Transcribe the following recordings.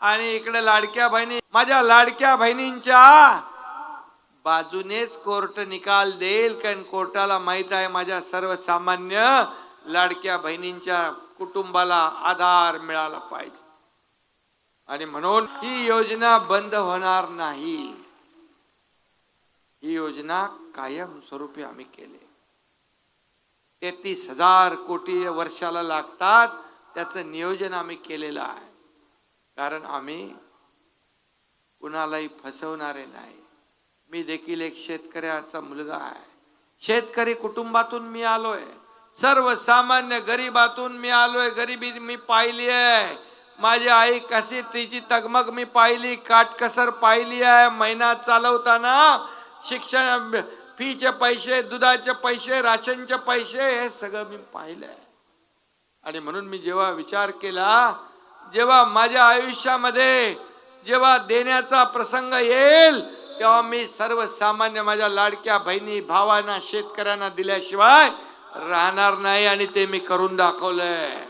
आणि इकडे लाडक्या बहिणी माझ्या लाडक्या बहिणींच्या बाजूनेच कोर्ट निकाल देईल कारण कोर्टाला माहीत आहे माझ्या सर्वसामान्य लाडक्या बहिणींच्या कुटुंबाला आधार मिळाला पाहिजे. आणि म्हणून ही योजना बंद होणार नाही. ही योजना कायम स्वरूपी आम्ही केली. तेहतीस हजार कोटी वर्षाला लागतात त्याचं नियोजन आम्ही केलेलं आहे. कारण आम्ही कुणालाही फसवणारे नाही. मी देखील एक शेतकऱ्याचा मुलगा आहे. शेतकरी कुटुंबातून मी आलोय. सर्वसामान्य गरीबातून मी आलोय. गरिबी मी पाहिली आहे. माझी आई कशी तिची तगमग मी पाहिली काटकसर पाहिली आहे. महिना चालवताना शिक्षण फीचे पैसे दुधाचे पैसे राशनचे पैसे हे सगळं मी पाहिलंय. आणि म्हणून मी जेव्हा विचार केला जेव्हा माझ्या आयुष्यामध्ये जेव्हा देण्याचा प्रसंग येईल तेव्हा मी सर्वसामान्य माझ्या लाडक्या बहिणी भावांना शेतकऱ्यांना दिल्याशिवाय राहणार नाही आणि ते मी करून दाखवलंय.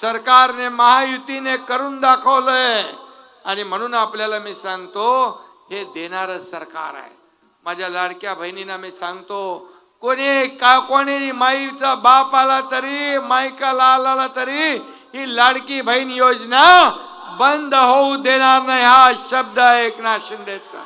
सरकारने महायुतीने करून दाखवलंय. आणि म्हणून आपल्याला मी सांगतो हे देणार सरकार आहे. माझ्या लाडक्या बहिणींना मी सांगतो कोणी का कोणी माईचा बाप आला तरी मायका आला तरी ही लाडकी बहीण योजना बंद होऊ देणार नाही हा शब्द आहे एकनाथ शिंदेचा.